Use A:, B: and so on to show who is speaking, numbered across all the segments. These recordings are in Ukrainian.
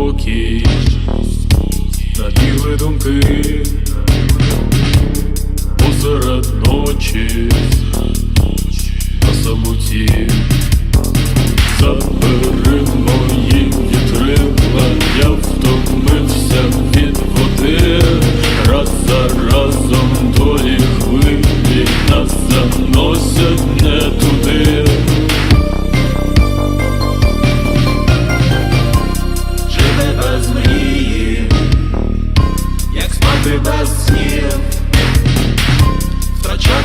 A: спокій, такі ви думки посеред ночі. На самоті забери мої вітрила, я втомився від води, раз за разом долі хвилі нас заносять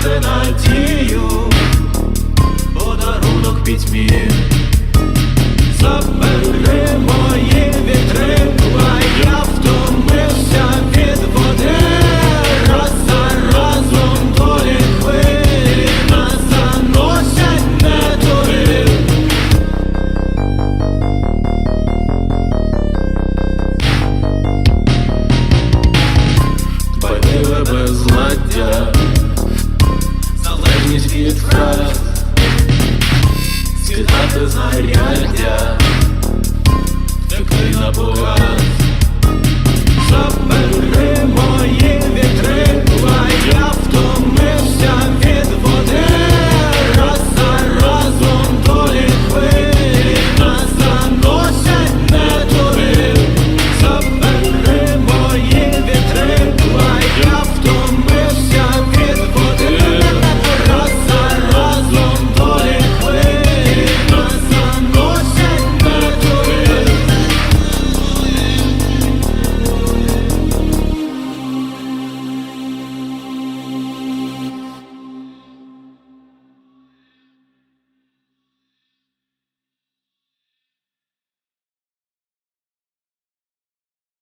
B: втрачати надію, подарунок пітьмі. Забери мої вітрила, я втомився від води, раз за разом долі нас заносять не туди. Байдиве безладдя, скидати знаряддя,